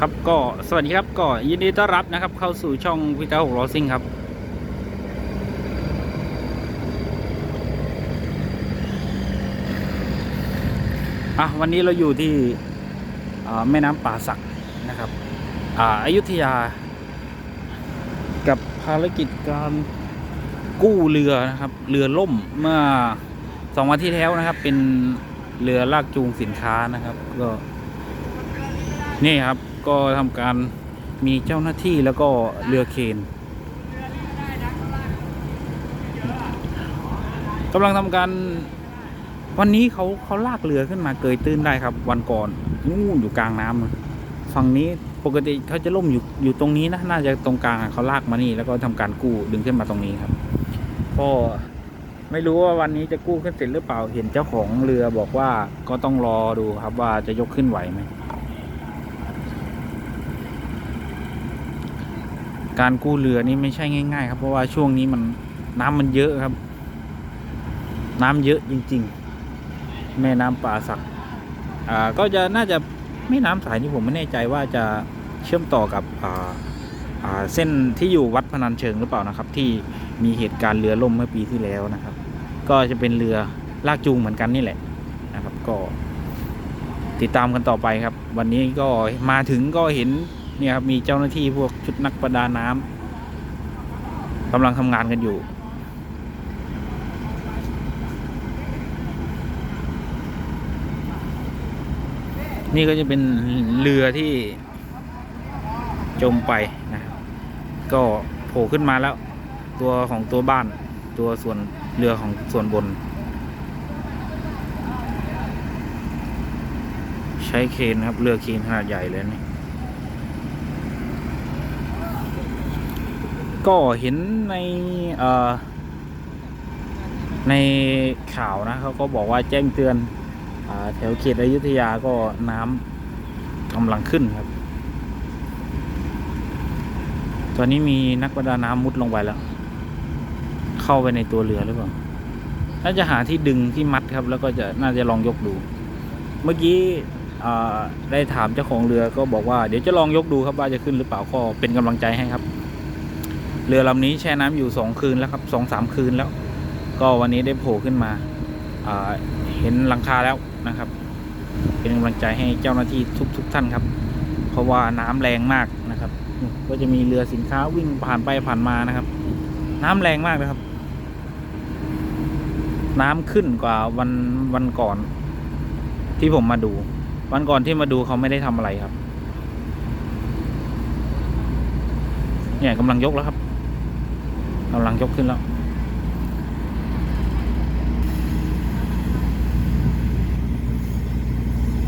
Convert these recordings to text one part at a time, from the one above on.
ครับก็สวัสดีครับก็ยินดีต้อนรับนะครับ เข้าสู่ช่องพิตาหกล้อซิ่งครับ อะวันนี้เราอยู่ที่แม่น้ำป่าสักนะครับอ่าอยุทยา กับภารกิจการกู้เรือนะครับ เรือล่มเมื่อสองวันที่แล้วนะครับ เป็นเรือลากจูงสินค้านะครับ ก็นี่ครับ ก็ทำการมีเจ้าหน้าที่แล้วก็เรือเคนกำลังทำการวันนี้เขาเขาลากเรือขึ้นมาเกยตื้นได้ครับ วันก่อนนู่นอยู่กลางน้ำฝั่งนี้ปกติเขาจะล่มอยู่อยู่ตรงนี้นะน่าจะตรงกลางเขาลากมานี่ แล้วก็ทำการกู้ดึงขึ้นมาตรงนี้ครับก็ไม่รู้ว่าวันนี้จะกู้ขึ้นเสร็จหรือเปล่าเห็นเจ้าของเรือบอกว่าก็ต้องรอดูครับว่าจะยกขึ้นไหวไหม การกู้เรือนี่ไม่ใช่ง่าย ๆ ครับ เพราะว่าช่วงนี้มันน้ำมันเยอะครับ น้ำเยอะจริง ๆ แม่น้ำป่าสักอ่าก็จะน่าจะไม่น้ำสายที่ผมไม่แน่ใจว่าจะเชื่อมต่อกับอ่าอ่าเส้นที่อยู่วัดพนัญเชิงหรือเปล่านะครับ ที่มีเหตุการณ์เรือล่มเมื่อปีที่แล้วนะครับ ก็จะเป็นเรือลากจูงเหมือนกันนี่แหละนะครับ ก็ติดตามกันต่อไปครับ วันนี้ก็มาถึงก็เห็น เนี่ยครับมีเจ้าหน้าที่พวกชุดนักประดาน้ำกำลังทำงานกันอยู่นี่ก็จะเป็นเรือที่จมไปนะก็โผล่ขึ้นมาแล้ว ตัวของตัวบ้านตัวส่วนเรือของส่วนบน ใช้เคนครับเรือเคนขนาดใหญ่เลยนี่ ก็เห็นในในข่าวนะเขาก็บอกว่าแจ้งเตือนอแถวเขตอยุธยาก็น้ำกำลังขึ้นครับ ตอนนี้มีนักประดาน้ำมุดลงไปแล้ว เข้าไปในตัวเรือหรือเปล่าน่าจะหาที่ดึงที่มัดครับ แล้วก็จะน่าจะลองยกดู เมื่อกี้ได้ถามเจ้าของเรือก็บอกว่าเดี๋ยวจะลองยกดูครับว่าจะขึ้นหรือเปล่าก็เป็นกำลังใจให้ครับ เรือลำนี้แช่น้ำอยู่สองคืนแล้วครับสองสามคืนแล้ว ก็วันนี้ได้โผล่ขึ้นมาาเห็นหลังคาแล้วนะครับ เป็นกำลังใจให้เจ้าหน้าที่ทุกทุกท่านครับ เพราะว่าน้ำแรงมากนะครับ ก็จะมีเรือสินค้าวิ่งผ่านไปผ่านมานะครับ น้ำแรงมากนะครับ น้ำขึ้นกว่าวันวันก่อน ที่ผมมาดู วันก่อนที่มาดูเขาไม่ได้ทำอะไรครับ เนี่ยกำลังยกแล้วครับ กำลังยกขึ้นแล้ว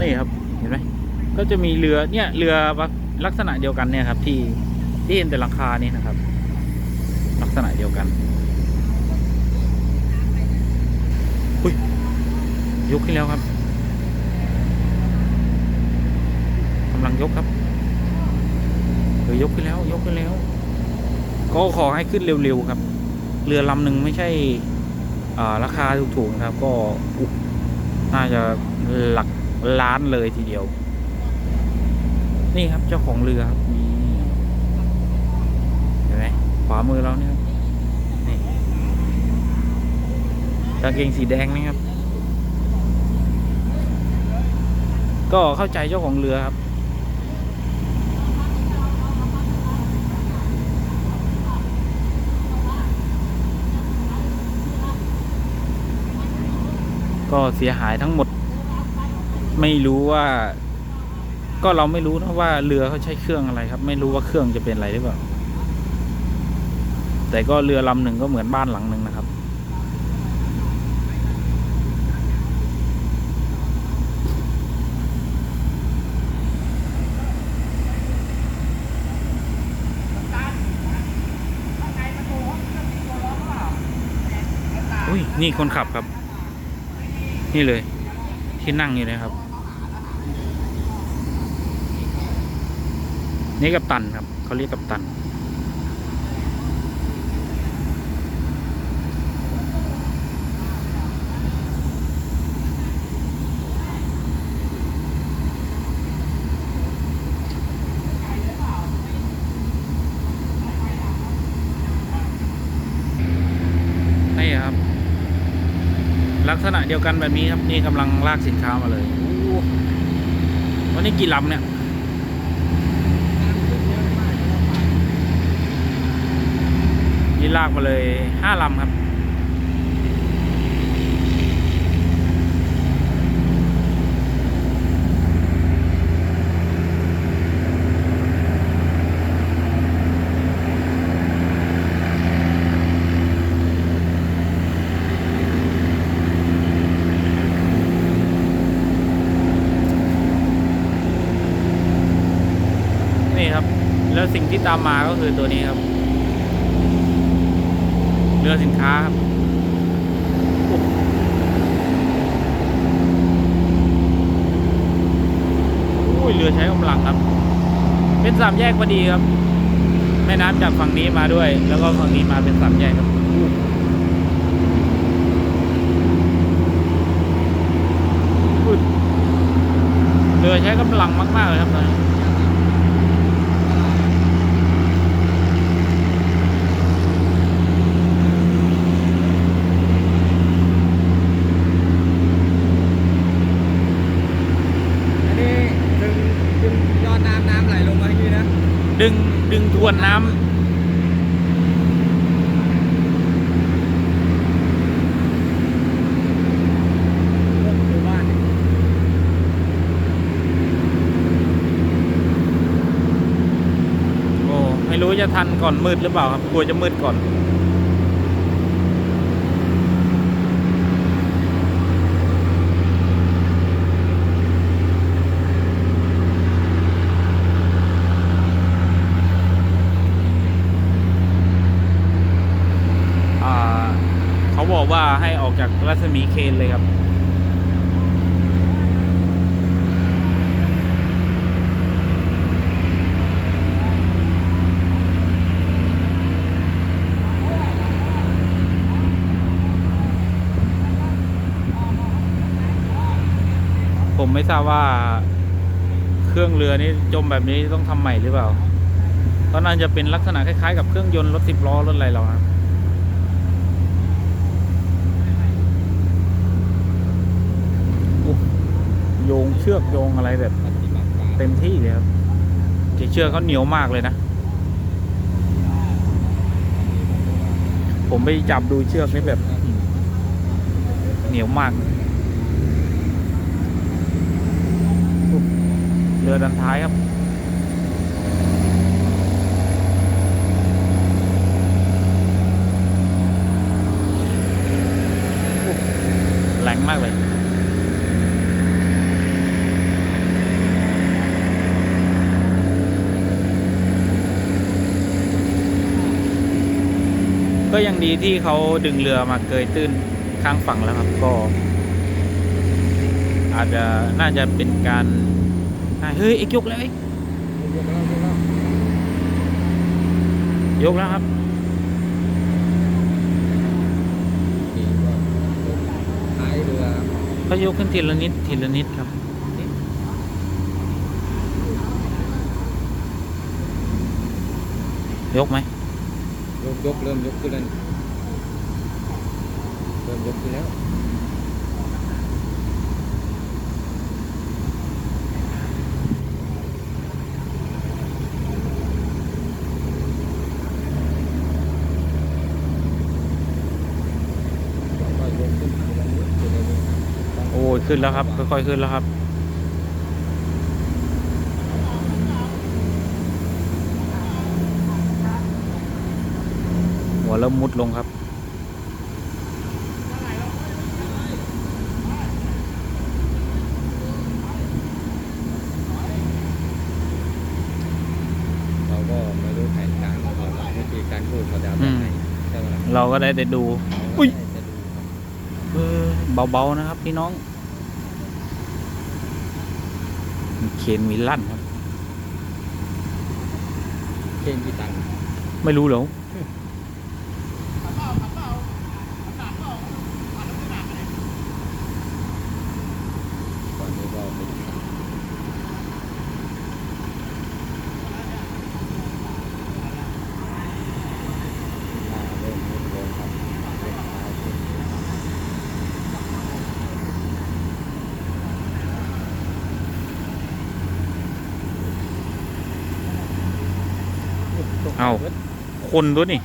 นี่ครับเห็นไหมก็จะมีเรือเนี่ยเรือลักษณะเดียวกันเนี่ยครับ ที่ที่เห็นแต่หลังคานี่นะครับ ลักษณะเดียวกันอุ้ยยกขึ้นแล้วครับกำลังยกครับเดี๋ยยกขึ้นแล้วยกขึ้นแล้ว ก็ขอให้ขึ้นเร็วๆครับ เรือลำหนึ่งไม่ใช่ราคาถูกๆครับ ก็น่าจะหลักล้านเลยทีเดียว นี่ครับเจ้าของเรือครับนี่เห็นไหมขวามือเราเนี่ยนี่กางเกงสีแดงนี่ครับ ก็เข้าใจเจ้าของเรือครับ ก็เสียหายทั้งหมด ไม่รู้ว่า ก็เราไม่รู้นะว่าเรือเขาใช้เครื่องอะไรครับ ไม่รู้ว่าเครื่องจะเป็นอะไรหรือเปล่าแต่ก็เรือลำหนึ่งก็เหมือนบ้านหลังหนึ่งนะครับ อุ้ย นี่คนขับครับ นี่เลย ที่นั่งอยู่นะครับ นี่กับตันครับ เขาเรียกกับตัน ษณะเดียวกันแบบนี้ครับ นี่กำลังลากสินค้ามาเลยวันนี้กี่ลำเนี่ยนี่ลากมาเลยห้าลำครับ นี่ครับ แล้วสิ่งที่ ตามมาก็คือตัวนี้ครับ เรือสินค้าครับโอ้ยเรือใช้กำลังครับ เป็นสามแยกพอดีครับ แม่น้ำจากฝั่งนี้มาด้วย แล้วก็ฝั่งนี้มาเป็นสามแยกครับอุ้ยเรือใช้กำลังมากๆเลยครับตอนนี้นี้ดึงดึงยอดน้ำน้ำไหลลงมาอย่างนี้นะ ดึง ดึงทวนน้ำโอ้ไม่รู้จะทันก่อนมืดหรือเปล่าครับ กลัวจะมืดก่อน อ่า เขาบอกว่า ให้ออกจากรัศมีเคนเลยครับผมไม่ทราบว่าเครื่องเรือนี้จมแบบนี้ต้องทำใหม่หรือเปล่าเพราะน่าจะเป็นลักษณะคล้ายๆกับเครื่องยนต์รถสิบล้อรถอะไรเราครับโอ้โย งเชือกโยงอะไรแบบเต็มที่เลยครับเชือกเขาเหนียวมากเลยนะ ผมไปจับดูเชือกนี่แบบ เหนียวมาก เรือดันท้ายครับ แรงมากเลย ก็ยัง ดีที่เขาดึงเรือมาเกยตื้นข้างฝั่งแล้วครับก็ อาจจะน่าจะเป็นการเฮ้ยอ็กยกแล้วอ็กยกแล้วครับก็ยกท้ายกขึ้นทีละนิดทีละนิดครับยกไหมยกยกเริ่มยกขึ้นแล้ว ริ่มยกขึ้นแล้วก็ยกขึ้นทีละนิดทีละนิดโอ้ยขึ้นแล้วครับค่อยๆขึ้นแล้วครับหัวเริ่มมุดลงครับ เราก็ไม่รู้แผนการของเขาวิธีการพูดเขาจะเอาแบบไหนใช่ไหมล่ะ เราก็ได้แต่ดูเราอุ๊ยก็ได้จะดูครับเออเบาๆนะครับพี่น้องมีเคนมีลั่นครับเช่นพี่ตังไม่รู้เหรอ ก่อนนี้ก็เป็นหน้าเริ่มมุดลงครับเริ่มซ้ายขึ้น เอาคนตัวนี่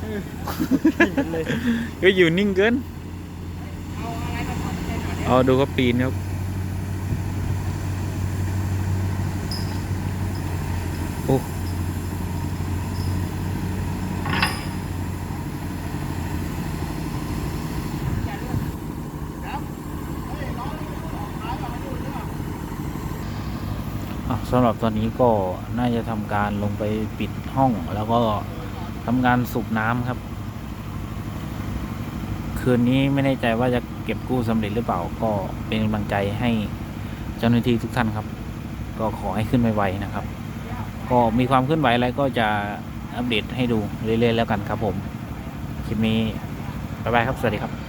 ก็อยู่นิ่งเกิน เอาดูเขาปีนครับ สำหรับตอนนี้ก็น่าจะทำการลงไปปิดห้อง แล้วก็ทำการสูบน้ำครับ คืนนี้ไม่แน่ใจว่าจะเก็บกู้สำเร็จหรือเปล่าก็เป็นกำลังใจให้เจ้าหน้าที่ทุกท่านครับ ก็ขอให้ขึ้นไวๆนะครับ ก็มีความเคลื่อนไหวอะไรก็จะอัปเดตให้ดูเรื่อยๆแล้วกันครับผมคลิปนี้บ๊ายบายครับ สวัสดีครับ